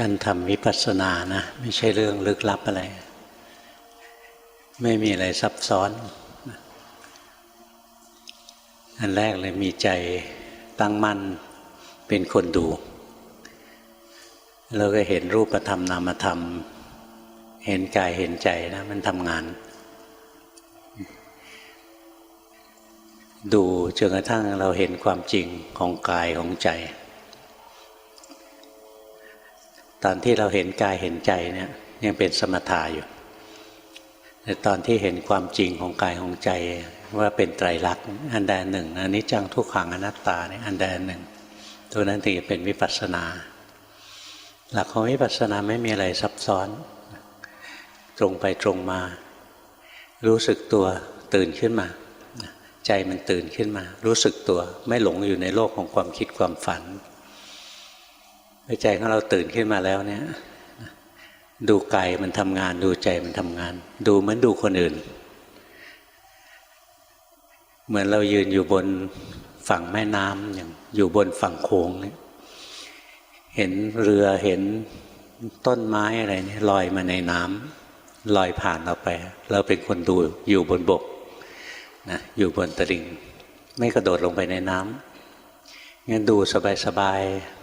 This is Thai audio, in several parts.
การทำวิปัสสนานะไม่ใช่เรื่องลึกลับอะไร ไม่มีอะไรซับซ้อน อันแรกเลยมีใจตั้งมั่นเป็นคนดู เราก็เห็นรูปธรรมนามธรรม เห็นกายเห็นใจนะมันทำงาน ดูจนกระทั่งเราเห็นความจริงของกายของใจ ตอนที่เราเห็นกายเห็นใจเนี่ยยังเป็นสมถะอยู่แต่ตอนที่เห็นความจริงของกายของใจว่าเป็นไตรลักษณ์อันใดหนึ่งอันนี้จังทุกขังอนัตตาเนี่ยอันใดหนึ่ง ตัวนั้นถึงจะเป็นวิปัสสนา หลักของวิปัสสนาไม่มีอะไรซับซ้อน ตรงไปตรงมา รู้สึกตัวตื่นขึ้นมา ใจมันตื่นขึ้นมา รู้สึกตัวไม่หลงอยู่ในโลกของความคิดความฝัน ใจของเราตื่นขึ้นมาแล้วเนี่ย ดูกายมันทำงาน ดูใจมันทำงาน ดูเหมือนดูคนอื่น เหมือนเรายืนอยู่บนฝั่งแม่น้ำอย่างอยู่บนฝั่งโขงเนี่ยเห็นเรือเห็นต้นไม้อะไรเนี่ยลอยมาในน้ำลอยผ่านเราไป เราเป็นคนดูอยู่บนบกนะอยู่บนตลิ่ง ไม่กระโดดลงไปในน้ำงั้นดูสบายๆ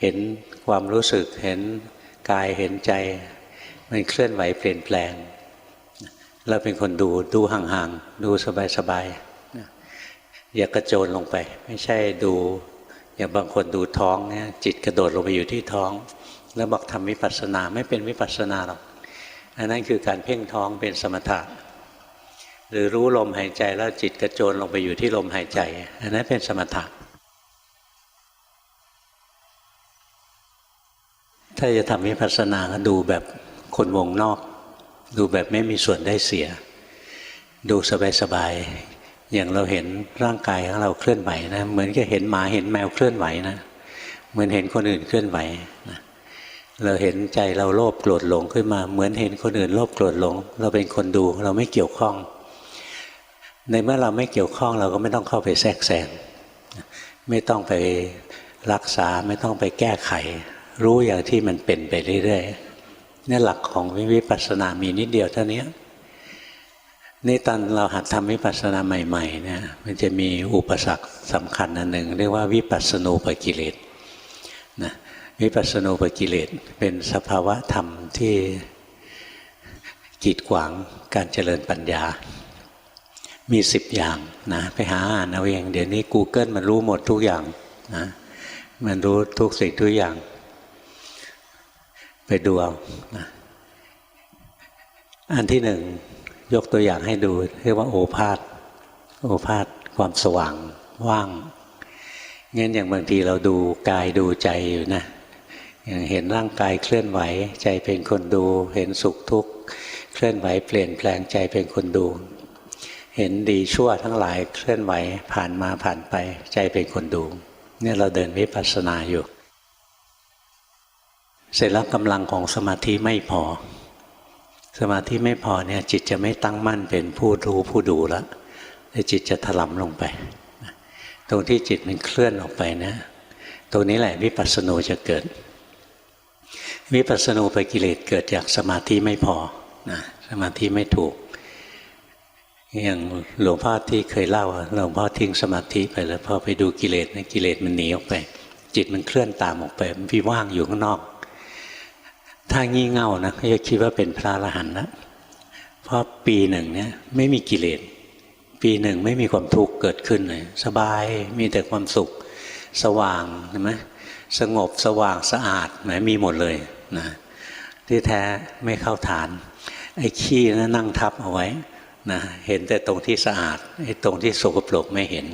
เห็นความรู้สึกเห็นกายเห็นใจ มันเคลื่อนไหวเปลี่ยนแปลง เราเป็นคนดูดูห่างๆ ดูสบายๆ อย่ากระโจนลงไป ไม่ใช่ดูอย่างบางคนดูท้องเนี่ยจิตกระโดดลงไปอยู่ที่ท้อง แล้วบอกทำวิปัสสนาไม่เป็นวิปัสสนาหรอกอันนั้นคือการเพ่งท้องเป็นสมถะหรือรู้ลมหายใจแล้วจิตกระโจนลงไปอยู่ที่ลมหายใจ อันนั้นเป็นสมถะ ถ้าจะทำวิปัสสนาก็ดูแบบคนวงนอก ดูแบบไม่มีส่วนได้เสีย ดูสบายๆอย่างเราเห็นร่างกายของเราเคลื่อนไหวนะเหมือนกับเห็นหมาเห็นแมวเคลื่อนไหวนะเหมือนเห็นคนอื่นเคลื่อนไหวนะเราเห็นใจเราโลภโกรธหลงขึ้นมา เหมือนเห็นคนอื่นโลภโกรธหลง เราเป็นคนดูเราไม่เกี่ยวข้อง ในเมื่อเราไม่เกี่ยวข้องเราก็ไม่ต้องเข้าไปแทรกแซงไม่ต้องไปรักษาไม่ต้องไปแก้ไข รู้อย่างที่มันเป็นไปเรื่อยๆนี่หลักของวิปัสสนามีนิดเดียวเท่านี้นี่ตอนเราหัดทำวิปัสสนาใหม่ๆเนี่ยมันจะมีอุปสรรคสำคัญอันหนึ่งเรียกว่าวิปัสสนูปกิเลสนะวิปัสสนูปกิเลสเป็นสภาวะธรรมที่กีดขวางการเจริญปัญญา มีสิบอย่างนะไปหาอ่านเอาเองเดี๋ยวนี้ Google มันรู้หมดทุกอย่างนะมันรู้ทุกสิ่งทุกอย่าง ไปดูเอาอันที่หนึ่งยกตัวอย่างให้ดู เรียกว่าโอภาษโอภาษความสว่างว่างงั้นอย่างบางทีเราดูกายดูใจอยู่นะอย่างเห็นร่างกายเคลื่อนไหว ใจเป็นคนดู เห็นสุขทุกข์เคลื่อนไหว เปลี่ยนแปลงใจเป็นคนดู เห็นดีชั่วทั้งหลายเคลื่อนไหวผ่านมาผ่านไป ใจเป็นคนดู เนี่ยเราเดินวิปัสสนาอยู่ เสร็จแล้วกำลังของสมาธิไม่พอ สมาธิไม่พอเนี่ยจิตจะไม่ตั้งมั่นเป็นผู้รู้ผู้ดูแล้วแต่จิตจะถลำลงไป ตรงที่จิตมันเคลื่อนออกไปนะ ตรงนี้แหละวิปัสสนูจะเกิด วิปัสสนูไปกิเลสเกิดจากสมาธิไม่พอนะสมาธิไม่ถูก อย่างหลวงพ่อที่เคยเล่าหลวงพ่อทิ้งสมาธิไปแล้วพอไปดูกิเลสนะกิเลสมันหนีออกไป จิตมันเคลื่อนตามออกไปมันพี่ว่างอยู่ข้างนอก ถ้างี่เง่านะก็จะคิดว่าเป็นพระอรหันต์แล้วเพราะปีหนึ่งเนี่ยไม่มีกิเลสปีหนึ่งไม่มีความทุกข์เกิดขึ้นเลยสบายมีแต่ความสุขสว่างเห็นไหมสงบสว่างสะอาดไหมมีหมดเลยนะที่แท้ไม่เข้าฐาน ไอ้ขี้นะนั่งทับเอาไว้นะเห็นแต่ตรงที่สะอาดไอ้ตรงที่สกปรกไม่เห็น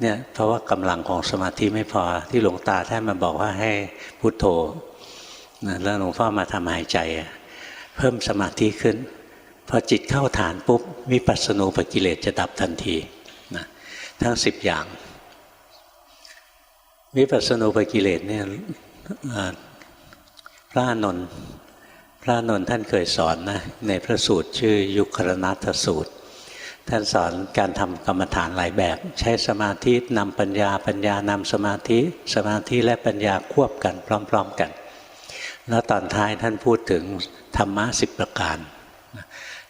เนี่ยเพราะว่ากำลังของสมาธิไม่พอที่หลวงตาท่านมาบอกว่าให้พุโทโธ แล้วหลวงพ่อมาทำหายใจ เพิ่มสมาธิขึ้น พอจิตเข้าฐานปุ๊บวิปัสสนูปกิเลสจะดับทันทีนะทั้งสิบอย่าง วิปัสสนูปกิเลสเนี่ยพระนนท์พระนนท์ท่านเคยสอนนะในพระสูตรชื่อยุครนัตสูตร ท่านสอนการทำกรรมฐานหลายแบบ ใช้สมาธินำปัญญาปัญญานำสมาธิ สมาธิและปัญญาควบกันพร้อม ๆ กัน แล้วตอนท้ายท่านพูดถึงธรรมะสิบประการ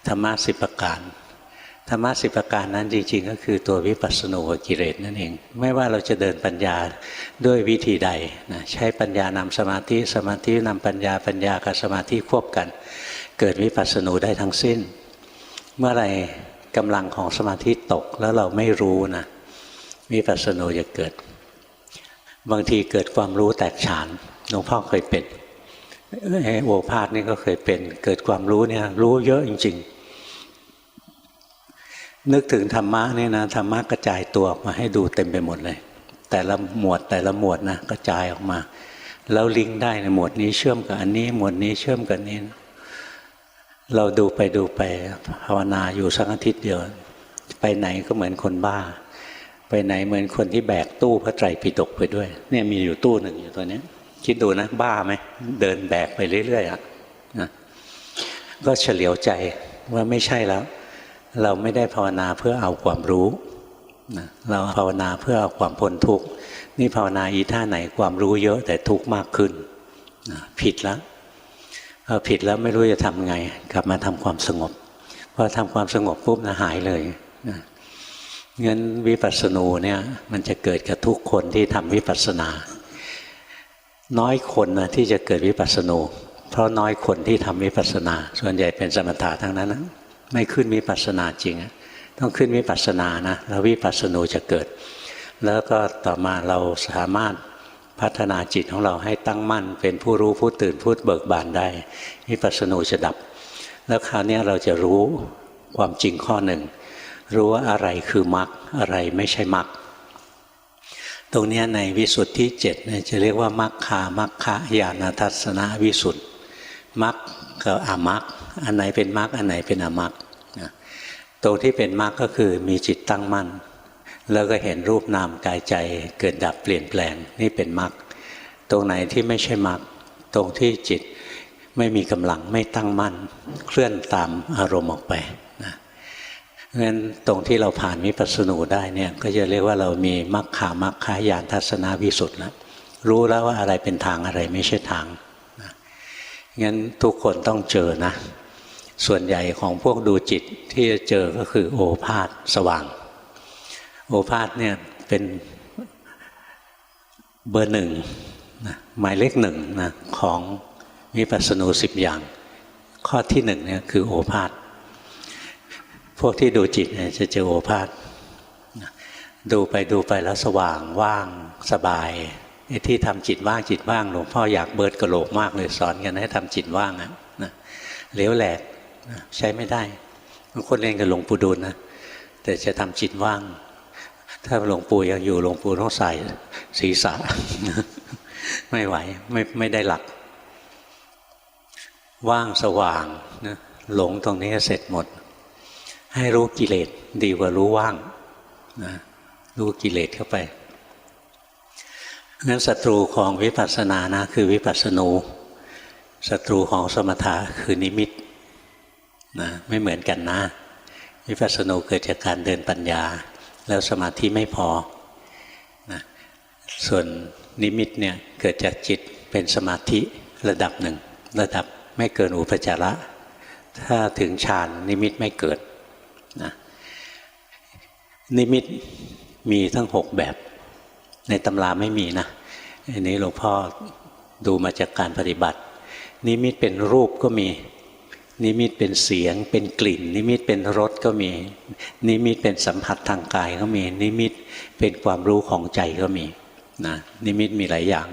ธรรมะสิบประการธรรมะสิบประการนั้นจริง ๆ ก็คือตัววิปัสสนูกิเลสนั่นเอง ไม่ว่าเราจะเดินปัญญาด้วยวิธีใดนะใช้ปัญญานำสมาธิสมาธินำปัญญาปัญญากับสมาธิควบกัน เกิดวิปัสสนูได้ทั้งสิ้น เมื่อไรกำลังของสมาธิตกแล้วเราไม่รู้นะวิปัสสนูจะเกิด บางทีเกิดความรู้แตกฉานหลวงพ่อเคยเป็น โอภาษนี่ก็เคยเป็น เกิดความรู้เนี่ย รู้เยอะจริง ๆ นึกถึงธรรมะนี่นะธรรมะกระจายตัวออกมาให้ดูเต็มไปหมดเลย แต่ละหมวดแต่ละหมวดนะกระจายออกมา แล้วลิงก์ได้ในหมวดนี้เชื่อมกับอันนี้ หมวดนี้เชื่อมกับนี้ เราดูไปดูไปภาวนาอยู่สักอาทิตย์เดียว ไปไหนก็เหมือนคนบ้า ไปไหนเหมือนคนที่แบกตู้พระไตรปิฎกไปด้วย เนี่ยมีอยู่ตู้หนึ่งอยู่ตัวนี้ คิดดูนะ บ้าไหมเดินแบกไปเรื่อยๆอะนะก็เฉลียวใจว่าไม่ใช่แล้ว เราไม่ได้ภาวนาเพื่อเอาความรู้นะเราภาวนาเพื่อเอาความพ้นทุกข์นี่ภาวนาอีท่าไหนความรู้เยอะแต่ทุกข์มากขึ้นนะผิดแล้วพอผิดแล้วไม่รู้จะทำไง กลับมาทำความสงบพอทำความสงบปุ๊บนะหายเลยนะงั้นวิปัสสนูเนี่ยมันจะเกิดกับทุกคนที่ทำวิปัสสนา น้อยคนนะที่จะเกิดวิปัสสนูเพราะน้อยคนที่ทำวิปัสสนา ส่วนใหญ่เป็นสมถะทั้งนั้นนะไม่ขึ้นวิปัสสนาจริง ต้องขึ้นวิปัสสนานะแล้ววิปัสสนูจะเกิด แล้วก็ต่อมาเราสามารถพัฒนาจิตของเราให้ตั้งมั่น เป็นผู้รู้ผู้ตื่นผู้เบิกบานได้วิปัสสนูจะดับ แล้วคราวนี้เราจะรู้ความจริงข้อหนึ่งรู้ว่าอะไรคือมรรคอะไรไม่ใช่มรรค ตรงนี้ในวิสุทธิเจ็ดจะเรียกว่ามัคคามัคคายานทัศนวิสุทธิมัคกับอมัคอันไหนเป็นมัคอันไหนเป็นอมัคตรงที่เป็นมัคก็คือมีจิตตั้งมั่น แล้วก็เห็นรูปนามกายใจเกิดดับเปลี่ยนแปลงนี่เป็นมัคตรงไหนที่ไม่ใช่มัคตรงที่จิตไม่มีกำลังไม่ตั้งมั่น เคลื่อนตามอารมณ์ออกไป เพราะฉะนั้นตรงที่เราผ่านวิปัสสนูได้เนี่ยก็จะเรียกว่าเรามีมรรคามัคคายานทัศนาวิสุทธ์แล้วรู้แล้วว่าอะไรเป็นทางอะไรไม่ใช่ทางงั้นทุกคนต้องเจอนะ ส่วนใหญ่ของพวกดูจิตที่จะเจอก็คือโอภาษสว่าง โอภาษเนี่ยเป็นเบอร์หนึ่งนะหมายเลขหนึ่งนะของวิปัสสนูสิบอย่าง ข้อที่หนึ่งเนี่ยคือโอภาษ พวกที่ดูจิตเนี่ยจะเจอโอภาษดูไปดูไปแล้วสว่างว่างสบายไอ้ที่ทำจิตว่างจิตว่างหลวงพ่ออยากเบิดกระโหลกมากเลยสอนกันให้ทำจิตว่างอะนะเลี้ยวแหลกใช้ไม่ได้บางคนเรียนกับหลวงปู่ดูลนะแต่จะทำจิตว่าง ถ้าหลวงปู่ยังอยู่หลวงปู่ต้องใส่ศีรษะไม่ไหวไม่ไม่ได้หลัก ว่างสว่างนะหลงตรงนี้เสร็จหมด ให้รู้กิเลสดีกว่ารู้ว่างนะรู้กิเลสเข้าไปงั้นศัตรูของวิปัสสนานะคือวิปัสสนูศัตรูของสมถะคือนิมิตนะไม่เหมือนกันนะ วิปัสสนูเกิดจากการเดินปัญญา แล้วสมาธิไม่พอนะส่วนนิมิตเนี่ยเกิดจากจิตเป็นสมาธิระดับหนึ่ง ระดับไม่เกินอุปจาระ ถ้าถึงฌานนิมิตไม่เกิด นะนิมิตมีทั้งหกแบบ ในตำราไม่มีนะอันนี้หลวงพ่อดูมาจากการปฏิบัติ นิมิตเป็นรูปก็มี นิมิตเป็นเสียง เป็นกลิ่น นิมิตเป็นรสก็มี นิมิตเป็นสัมผัสทางกายก็มี นิมิตเป็นความรู้ของใจก็มีนะนิมิตมีหลายอย่าง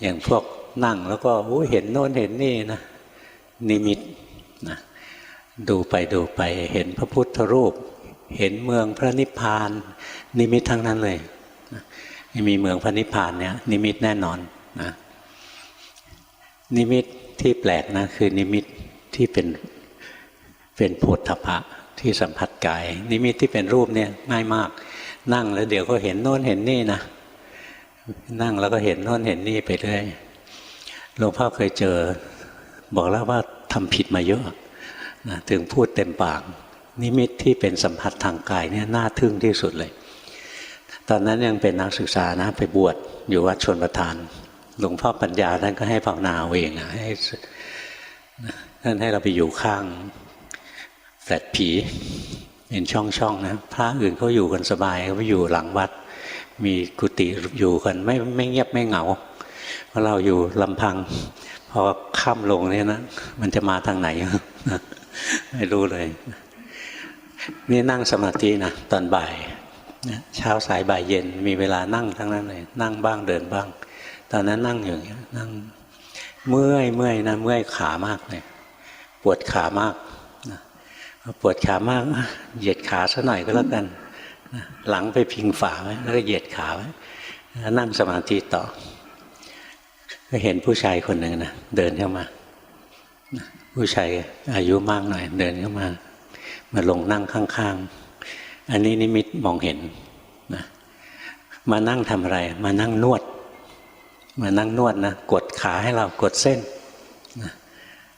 อย่างพวกนั่งแล้วก็เห็นโน้นเห็นนี่นะนิมิตนะ ดูไปดูไปเห็นพระพุทธรูป เห็นเมืองพระนิพพาน นิมิตทั้งนั้นเลยมีเมืองพระนิพพานเนี่ยนิมิตแน่นอนนะนิมิตที่แปลกนะคือนิมิตที่เป็นเป็นโพธพะที่สัมผัสกาย นิมิตที่เป็นรูปเนี่ยง่ายมาก นั่งแล้วเดี๋ยวก็เห็นโน้นเห็นนี่นะนั่งแล้วก็เห็นโน้นเห็นนี่ไปเรื่อยหลวงพ่อเคยเจอ บอกแล้วว่าทำผิดมาเยอะ นะถึงพูดเต็มปาก นิมิตที่เป็นสัมผัสทางกายเนี่ยน่าทึ่งที่สุดเลย ตอนนั้นยังเป็นนักศึกษานะไปบวชอยู่วัดชนประทาน หลวงพ่อปัญญาท่านก็ให้ภาวนาเอาเองอะให้ท่านให้เราไปอยู่ข้างแฟลตผีเป็นช่องๆนะพระอื่นเขาอยู่กันสบายเขาไปอยู่หลังวัด มีกุฏิอยู่กันไม่ไม่เงียบไม่เหงาเพราะเราอยู่ลำพัง พอค่ำลงเนี่ยนะ มันจะมาทางไหน ไม่รู้เลย นี่นั่งสมาธินะตอนบ่ายเช้าสายบ่ายเย็นมีเวลานั่งทั้งนั้นเลยนั่งบ้างเดินบ้าง ตอนนั้นนั่งอย่างเงี้นั่งเมื่อยเมื่อยนะเมื่อยขามากเลยปวดขามากปวดขามากเหยียดขาซะหน่อยก็แล้วกันหลังไปพิงฝาไว้แล้วก็เหยียดขาไว้แล้วนั่งสมาธิต่อ ก็เห็นผู้ชายคนหนึ่งนะเดินเข้ามา ผู้ชายอายุมากหน่อย เดินเข้ามา มาลงนั่งข้าง ๆ อันนี้นิมิตมองเห็นนะมานั่งทำอะไร มานั่งนวด มานั่งนวดนะกดขาให้เรากดเส้นนะ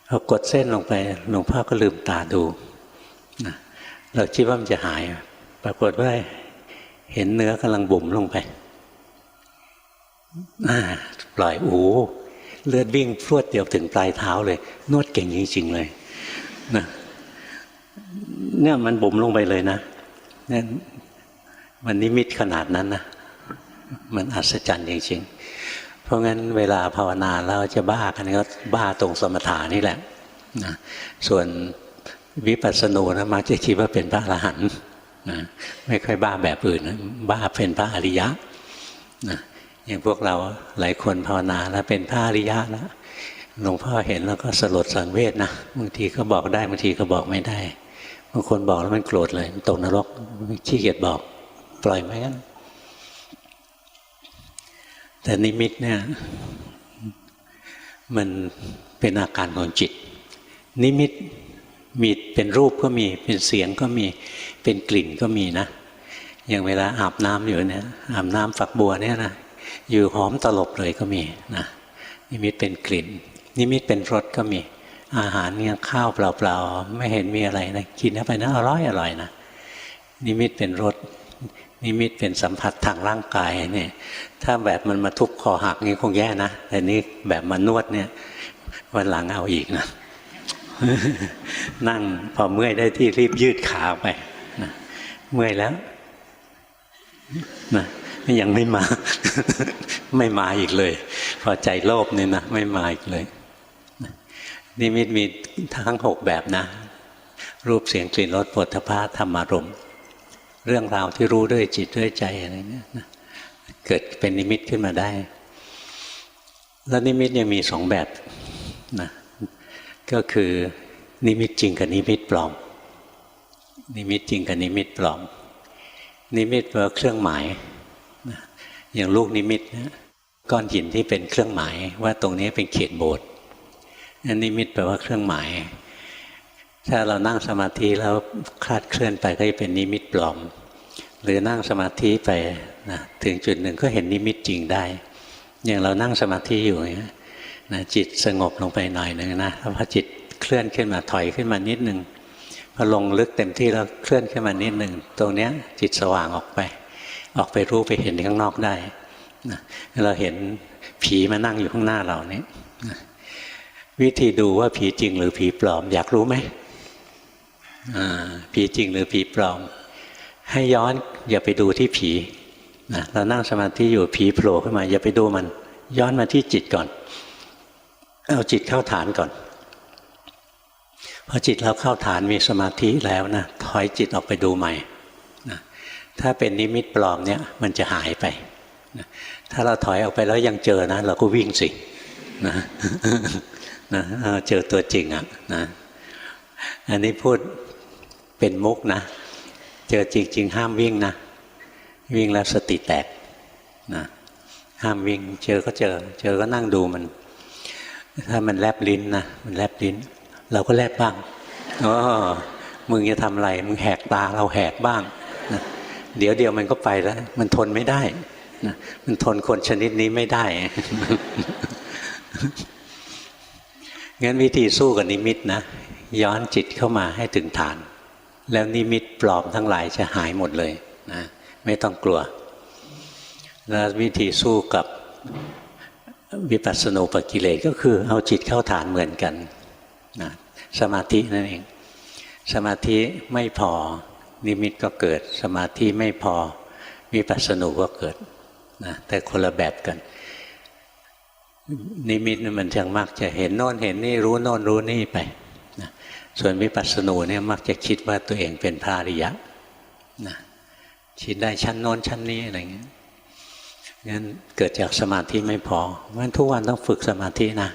พอกดเส้นลงไปหลวงพ่อก็ลืมตาดูนะเราคิดว่ามันจะหาย ปรากฏว่าเห็นเนื้อกำลังบุ๋มลงไปปล่อยโอ้ เลือดวิ่งพรวดเดียวถึงปลายเท้าเลย นวดเก่งจริงๆเลยนะเนี่ยมันบุ๋มลงไปเลยนะเนี่ยมันนิมิตขนาดนั้นนะมันอัศจรรย์จริงๆ เพราะงั้นเวลาภาวนาเราจะบ้ากันก็บ้าตรงสมถานี่แหละนะส่วนวิปัสสนูนะมักจะคิดว่าเป็นพระอรหันต์นะไม่ค่อยบ้าแบบอื่นนะบ้าเป็นพระอริยะนะ อย่างพวกเราหลายคนภาวนาแล้วเป็นพระอริยะแล้วหลวงพ่อเห็นแล้วก็สลดสังเวชนะบางทีก็บอกได้บางทีก็บอกไม่ได้บางคนบอกแล้วมันโกรธเลยตกนรกขี้เกียจบอก ปล่อยไว้กันแต่นิมิตเนี่ย มันเป็นอาการของจิต นิมิตมีเป็นรูปก็มี เป็นเสียงก็มี เป็นกลิ่นก็มีนะ อย่างเวลาอาบน้ำอยู่เนี่ยอาบน้ำฝักบัวเนี่ยนะ อยู่หอมตลบเลยก็มีนะนิมิตเป็นกลิ่น นิมิตเป็นรสก็มี อาหารเนี่ยข้าวเปล่าๆไม่เห็นมีอะไรนะกินเข้าไปนะอร่อยอร่อยนะนิมิตเป็นรสนิมิตเป็นสัมผัสทางร่างกายเนี่ยถ้าแบบมันมาทุบคอหักนี่คงแย่นะแต่นี้แบบมานวดเนี่ยวันหลังเอาอีกนะนั่งพอเมื่อยได้ที่รีบยืดขาไปนะเมื่อยแล้วนะ ยังไม่มา ไม่มาอีกเลย พอใจโลภเนี่ยนะไม่มาอีกเลยนิมิตมีทั้งหกแบบนะ รูปเสียงกลิ่นรสปฐพาธรรมารมณ์เรื่องราวที่รู้ด้วยจิตด้วยใจอะไรเนี่ยนะเกิดเป็นนิมิตขึ้นมาได้ แล้วนิมิตยังมีสองแบบนะก็คือนิมิตจริงกับนิมิตปลอม นิมิตจริงกับนิมิตปลอม นิมิตแปลว่าเครื่องหมาย อย่างลูกนิมิตนะก้อนหินที่เป็นเครื่องหมายว่าตรงนี้เป็นเขตโบสถ์อันนิมิตแปลว่าเครื่องหมาย ถ้าเรานั่งสมาธิแล้วคลาดเคลื่อนไปก็จะเป็นนิมิตปลอม หรือนั่งสมาธิไปนะถึงจุดหนึ่งก็เห็นนิมิตจริงได้ อย่างเรานั่งสมาธิอยู่อย่างนี้นะจิตสงบลงไปหน่อยหนึ่งนะแล้วพอจิตเคลื่อนขึ้นมาถอยขึ้นมานิดหนึ่งพอลงลึกเต็มที่แล้วเคลื่อนขึ้นมานิดหนึ่งตรงเนี้ยจิตสว่างออกไป ออกไปรู้ไปเห็นข้างนอกได้นะเราเห็นผีมานั่งอยู่ข้างหน้าเราเนี่ยนะวิธีดูว่าผีจริงหรือผีปลอม อยากรู้ไหมผีจริงหรือผีปลอม ให้ย้อนอย่าไปดูที่ผีนะเรานั่งสมาธิอยู่ผีโผล่ขึ้นมา อย่าไปดูมัน ย้อนมาที่จิตก่อน เอาจิตเข้าฐานก่อนพอจิตเราเข้าฐานมีสมาธิแล้วนะถอยจิตออกไปดูใหม่ ถ้าเป็นนิมิตปลอมเนี่ยมันจะหายไป ถ้าเราถอยออกไปแล้วยังเจอนะ เราก็วิ่งสินะนะเจอตัวจริงอะนะอันนี้พูดเป็นมุกนะ เจอจริง ๆ ห้ามวิ่งนะ วิ่งแล้วสติแตกนะห้ามวิ่ง เจอก็เจอ เจอก็นั่งดูมัน ถ้ามันแลบลิ้นนะมันแลบลิ้น เราก็แลบบ้างอ๋อมึงจะทำอะไร มึงแหกตาเราแหกบ้าง เดี๋ยวเดียวมันก็ไปแล้ว มันทนไม่ได้นะมันทนคนชนิดนี้ไม่ได้งั้นวิธีสู้กับนิมิตนะย้อนจิตเข้ามาให้ถึงฐาน แล้วนิมิตปลอมทั้งหลายจะหายหมดเลยนะไม่ต้องกลัว แล้ววิธีสู้กับวิปัสสนูปกิเลสก็คือเอาจิตเข้าฐานเหมือนกันนะสมาธินั่นเอง สมาธิไม่พอ นิมิตก็เกิด สมาธิไม่พอวิปัสสนูก็เกิดนะแต่คนละแบบกัน นิมิตมันจังมักจะเห็นโน่นเห็นนี่รู้โน่นรู้นี่ไปนะส่วนวิปัสสนูเนี่ยมักจะคิดว่าตัวเองเป็นพระอริยะนะคิดได้ชั้นโน้นชั้นนี้อะไรเงี้ยงั้นเกิดจากสมาธิไม่พอเพราะฉะนั้นทุกวันต้องฝึกสมาธินะ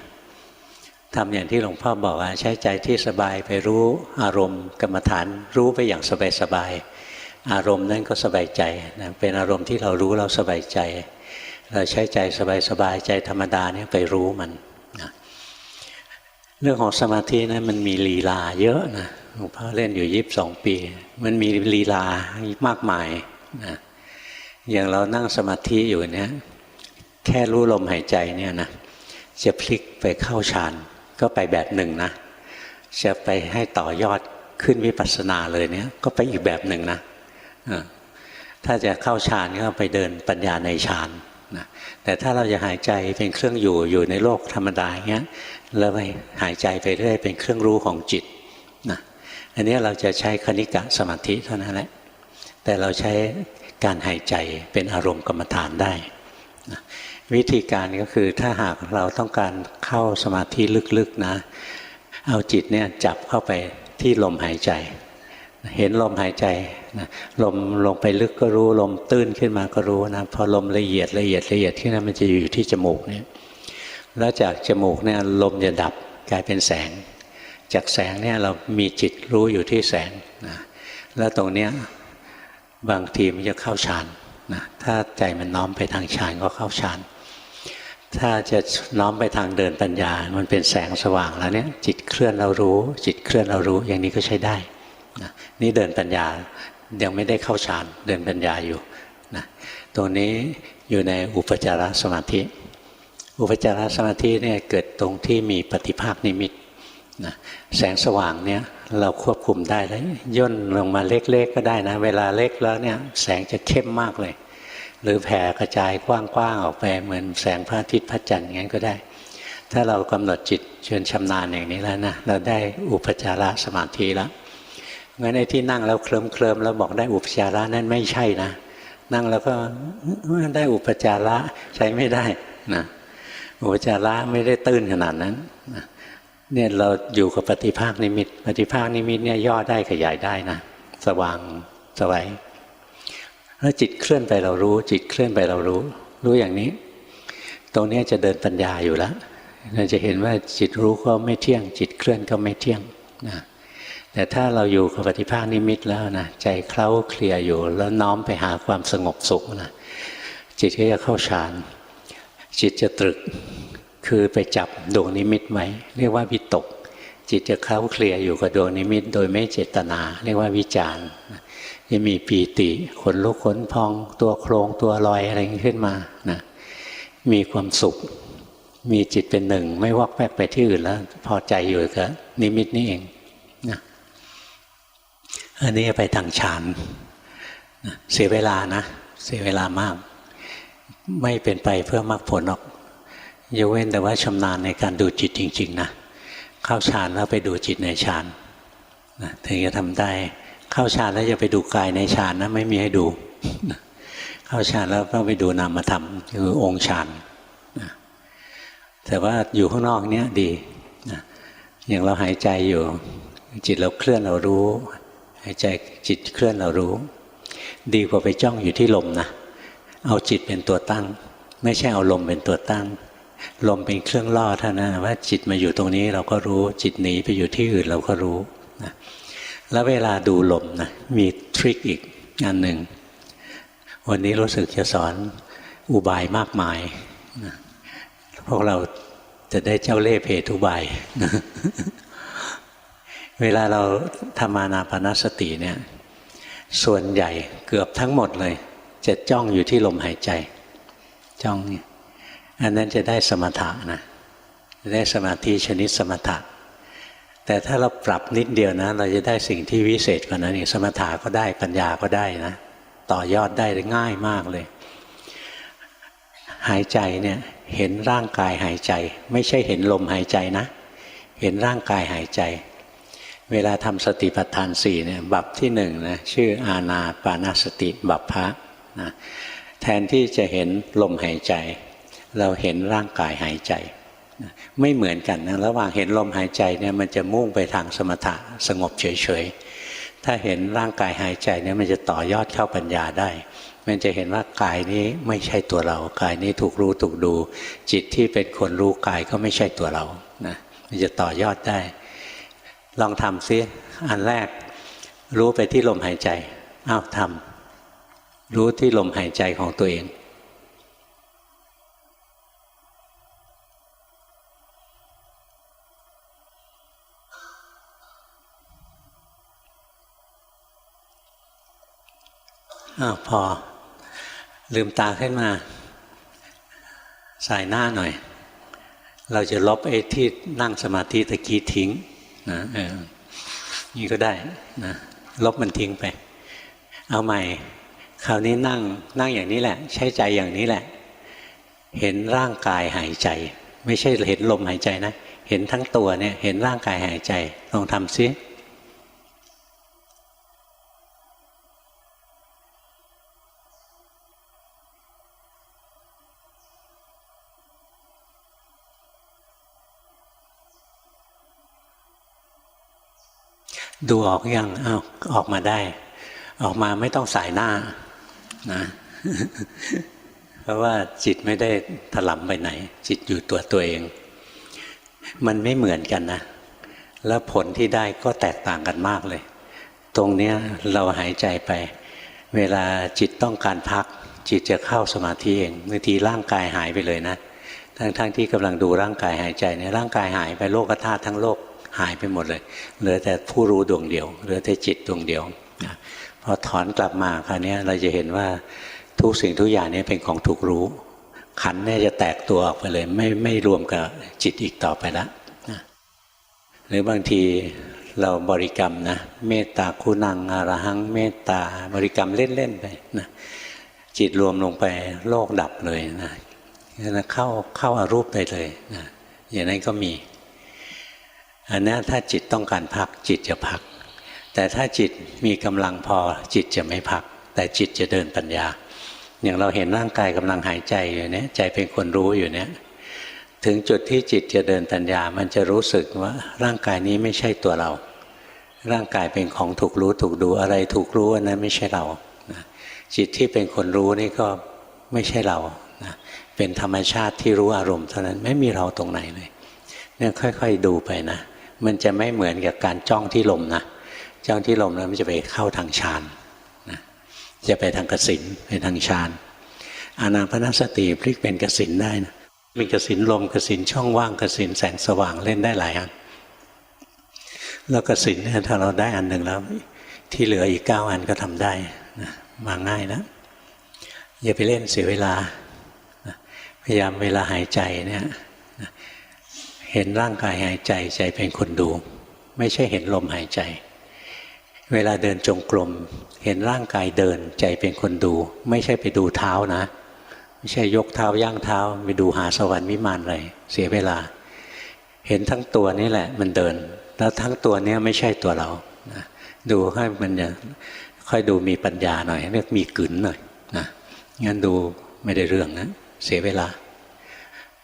ทำอย่างที่หลวงพ่อบอกว่าใช้ใจที่สบายไปรู้อารมณ์กรรมฐานรู้ไปอย่างสบายๆอารมณ์นั้นก็สบายใจนะเป็นอารมณ์ที่เรารู้เราสบายใจ เราใช้ใจสบายๆใจธรรมดาเนี่ยไปรู้มันนะเรื่องของสมาธินะมันมีลีลาเยอะนะหลวงพ่อเล่นอยู่ยีิบสองปี มันมีลีลามากมายนะอย่างเรานั่งสมาธิอยู่เนี่ยแค่รู้ลมหายใจเนี่ยนะจะพลิกไปเข้าฌาน ก็ไปแบบหนึ่งนะจะไปให้ต่อยอดขึ้นวิปัสสนาเลยเนี่ย ก็ไปอีกแบบหนึ่งนะถ้าจะเข้าฌานก็ไปเดินปัญญาในฌานนะแต่ถ้าเราจะหายใจเป็นเครื่องอยู่อยู่ในโลกธรรมดาอย่างเงี้ยแล้วไปหายใจไปเรื่อยเป็นเครื่องรู้ของจิตนะอันนี้เราจะใช้คณิกะสมาธิเท่านั้นแหละแต่เราใช้การหายใจเป็นอารมณ์กรรมฐานได้ วิธีการก็คือถ้าหากเราต้องการเข้าสมาธิลึกๆนะ เอาจิตเนี่ยจับเข้าไปที่ลมหายใจ เห็นลมหายใจนะลมลงไปลึกก็รู้ลมตื้นขึ้นมาก็รู้นะพอลมละเอียดละเอียดละเอียดที่นั่นมันจะอยู่ที่จมูกเนี่ยแล้วจากจมูกเนี่ยลมจะดับกลายเป็นแสง จากแสงเนี่ยเรามีจิตรู้อยู่ที่แสงนะแล้วตรงเนี้ยบางทีมันจะเข้าฌานนะถ้าใจมันน้อมไปทางฌานก็เข้าฌาน ถ้าจะน้อมไปทางเดินปัญญา มันเป็นแสงสว่างแล้วเนี่ยจิตเคลื่อนเรารู้ จิตเคลื่อนเรารู้ อย่างนี้ก็ใช้ได้นะนี่เดินปัญญายังไม่ได้เข้าฌานเดินปัญญาอยู่นะตรงนี้อยู่ในอุปจารสมาธิ อุปจารสมาธิเนี่ยเกิดตรงที่มีปฏิภาคนิมิตนะแสงสว่างเนี่ยเราควบคุมได้แล้วย่นลงมาเล็กๆก็ได้นะ เวลาเล็กแล้วเนี่ยแสงจะเข้มมากเลย หรือแผ่กระจายกว้างๆออกไปเหมือนแสงพระอาทิตย์พระจันทร์งั้นก็ได้ ถ้าเรากำหนดจิตเชิญชำนาญอย่างนี้แล้วนะเราได้อุปจารสมาธิแล้วงั้นไอ้ที่นั่งแล้วเคลิมเคลิมแล้วบอกได้อุปจาระนั่นไม่ใช่นะ นั่งแล้วก็ได้อุปจาระใช้ไม่ได้นะอุปจาระไม่ได้ตื้นขนาดนั้นนะเนี่ยเราอยู่กับปฏิภาคนิมิต ปฏิภาคนิมิตเนี่ยย่อได้ขยายได้นะ สว่างสวัย แล้วจิตเคลื่อนไปเรารู้ จิตเคลื่อนไปเรารู้ รู้อย่างนี้ ตรงนี้จะเดินปัญญาอยู่แล้วเราจะเห็นว่าจิตรู้ก็ไม่เที่ยง จิตเคลื่อนก็ไม่เที่ยงนะแต่ถ้าเราอยู่กับปฏิภาคนิมิตแล้วนะใจเคล้าเคลียอยู่แล้วน้อมไปหาความสงบสุขนะจิตก็จะเข้าฌาน จิตจะตรึกคือไปจับดวงนิมิตไหมเรียกว่าวิตก จิตจะเคล้าเคลียอยู่กับดวงนิมิต โดยไม่เจตนา เรียกว่าวิจาร จะมีปีติขนลุกขนพองตัวโครงตัวลอยอะไรขึ้นมานะมีความสุข มีจิตเป็นหนึ่ง ไม่วอกแวกไปที่อื่นแล้ว พอใจอยู่กับนิมิตนี่เองนะอันนี้ไปทางฌานเสียเวลานะ เสียเวลามาก ไม่เป็นไปเพื่อมรรคผลหรอกยกเว้นแต่ว่าชำนาญในการดูจิตจริง ๆ นะ เข้าฌานแล้วไปดูจิตในฌานนะถึงจะทำได้ เข้าฌานแล้วจะไปดูกายในฌานนะไม่มีให้ดู เข้าฌานแล้วต้องไปดูนามธรรมคือองค์ฌานแต่ว่าอยู่ข้างนอกเนี้ยดีอย่างเราหายใจอยู่ จิตเราเคลื่อนเรารู้ หายใจจิตเคลื่อนเรารู้ ดีกว่าไปจ้องอยู่ที่ลมนะเอาจิตเป็นตัวตั้ง ไม่ใช่เอาลมเป็นตัวตั้ง ลมเป็นเครื่องล่อเท่านั้นว่าจิตมาอยู่ตรงนี้เราก็รู้จิตหนีไปอยู่ที่อื่นเราก็รู้นะ แล้วเวลาดูลมนะมีทริคอีกอันหนึ่ง วันนี้รู้สึกจะสอนอุบายมากมายนะพวกเราจะได้เจ้าเล่ห์เพทุบายนะเวลาเราทำมานาปนสติเนี่ย ส่วนใหญ่เกือบทั้งหมดเลย จะจ้องอยู่ที่ลมหายใจ จ้อง อันนั้นจะได้สมถะนะได้สมาธิชนิดสมถะ แต่ถ้าเราปรับนิดเดียวนะ เราจะได้สิ่งที่วิเศษกว่านั้นอีกสมถะก็ได้ปัญญาก็ได้นะ ต่อยอดได้ง่ายมากเลย หายใจเนี่ยเห็นร่างกายหายใจ ไม่ใช่เห็นลมหายใจนะ เห็นร่างกายหายใจ เวลาทำสติปัฏฐานสี่เนี่ยบับที่หนึ่งนะชื่ออาณาปานาสติบัพพะนะแทนที่จะเห็นลมหายใจ เราเห็นร่างกายหายใจ ไม่เหมือนกันนะระหว่างเห็นลมหายใจเนี่ยมันจะมุ่งไปทางสมถะสงบเฉยๆ ถ้าเห็นร่างกายหายใจเนี่ยมันจะต่อยอดเข้าปัญญาได้ มันจะเห็นว่ากายนี้ไม่ใช่ตัวเรา กายนี้ถูกรู้ถูกดู จิตที่เป็นคนรู้กายก็ไม่ใช่ตัวเรานะมันจะต่อยอดได้ ลองทำซิอันแรกรู้ไปที่ลมหายใจอ้าวทำรู้ที่ลมหายใจของตัวเอง อพอ ลืมตาขึ้นมาสายหน้าหน่อย เราจะลบไอ้ที่นั่งสมาธิตะกี้ทิ้งนะเออนี่ก็ได้นะลบมันทิ้งไป เอาใหม่ คราวนี้นั่งนั่งอย่างนี้แหละ ใช้ใจอย่างนี้แหละ เห็นร่างกายหายใจ ไม่ใช่เห็นลมหายใจนะ เห็นทั้งตัวเนี่ย เห็นร่างกายหายใจ ลองทำซิ ดูออกยังอ้าวออกมาได้ ออกมาไม่ต้องสายหน้านะเพราะว่าจิตไม่ได้ถลำไปไหน จิตอยู่ตัวตัวเอง มันไม่เหมือนกันนะ แล้วผลที่ได้ก็แตกต่างกันมากเลย ตรงเนี้ยเราหายใจไป เวลาจิตต้องการพัก จิตจะเข้าสมาธิเองบางทีร่างกายหายไปเลยนะทั้งๆทที่กำลังดูร่างกายหายใจเนี่ยร่างกายหายไปโลกธาตุทั้งโลก หายไปหมดเลย เหลือแต่ผู้รู้ดวงเดียว เหลือแต่จิตดวงเดียวนะพอถอนกลับมาคราวนี้เราจะเห็นว่าทุกสิ่งทุกอย่างนี้เป็นของถูกรู้ ขันเนี่ยจะแตกตัวออกไปเลย ไม่ไม่รวมกับจิตอีกต่อไปละนะหรือบางทีเราบริกรรมนะเมตตาคุณังอารหังเมตตาบริกรรมเล่นๆไปนะจิตรวมลงไปโลกดับเลยนะเข้าเข้าอารูปไปเลยนะอย่างนั้นก็มี อันนี้ถ้าจิตต้องการพักจิตจะพัก แต่ถ้าจิตมีกำลังพอจิตจะไม่พัก แต่จิตจะเดินปัญญา อย่างเราเห็นร่างกายกำลังหายใจอยู่เนี้ยใจเป็นคนรู้อยู่เนี้ยถึงจุดที่จิตจะเดินปัญญา มันจะรู้สึกว่าร่างกายนี้ไม่ใช่ตัวเรา ร่างกายเป็นของถูกรู้ถูกดูอะไรถูกรู้อันนั้นไม่ใช่เราจิตที่เป็นคนรู้นี่ก็ไม่ใช่เรานะเป็นธรรมชาติที่รู้อารมณ์เท่านั้นไม่มีเราตรงไหนเลยเนี่ยค่อย ๆ ดูไปนะ มันจะไม่เหมือนกับการจ้องที่ลมนะจ้องที่ลมแล้วมันจะไปเข้าทางฌานนะจะไปทางกสินไปทางฌานอานาพนสติพลิกเป็นกสินได้นะมีกสินลมกสินช่องว่างกสินแสงสว่างเล่นได้หลายอันแล้วกสินเนี่ยถ้าเราได้อันหนึ่งแล้ว ที่เหลืออีกเก้าอันก็ทำได้นะมาง่ายนะอย่าไปเล่นเสียเวลาพยายามเวลาหายใจเนี่ย เห็นร่างกายหายใจใจเป็นคนดู ไม่ใช่เห็นลมหายใจ เวลาเดินจงกรมเห็นร่างกายเดินใจเป็นคนดู ไม่ใช่ไปดูเท้านะ ไม่ใช่ยกเท้าย่างเท้า ไปดูหาสวรรค์วิมานอะไรเสียเวลา เห็นทั้งตัวนี่แหละ มันเดิน แล้วทั้งตัวนี้ไม่ใช่ตัวเรานะดูให้มันจะค่อยดูมีปัญญาหน่อยเรียกมีกลืนหน่อยนะงั้นดูไม่ได้เรื่องนะเสียเวลา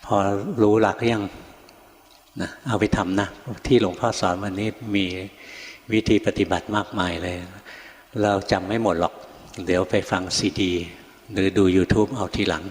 พอรู้หลักยัง นะเอาไปทำนะ ที่หลวงพ่อสอนวันนี้มีวิธีปฏิบัติมากมายเลย เราจำไม่หมดหรอก เดี๋ยวไปฟังซีดี หรือดู YouTube เอาทีหลัง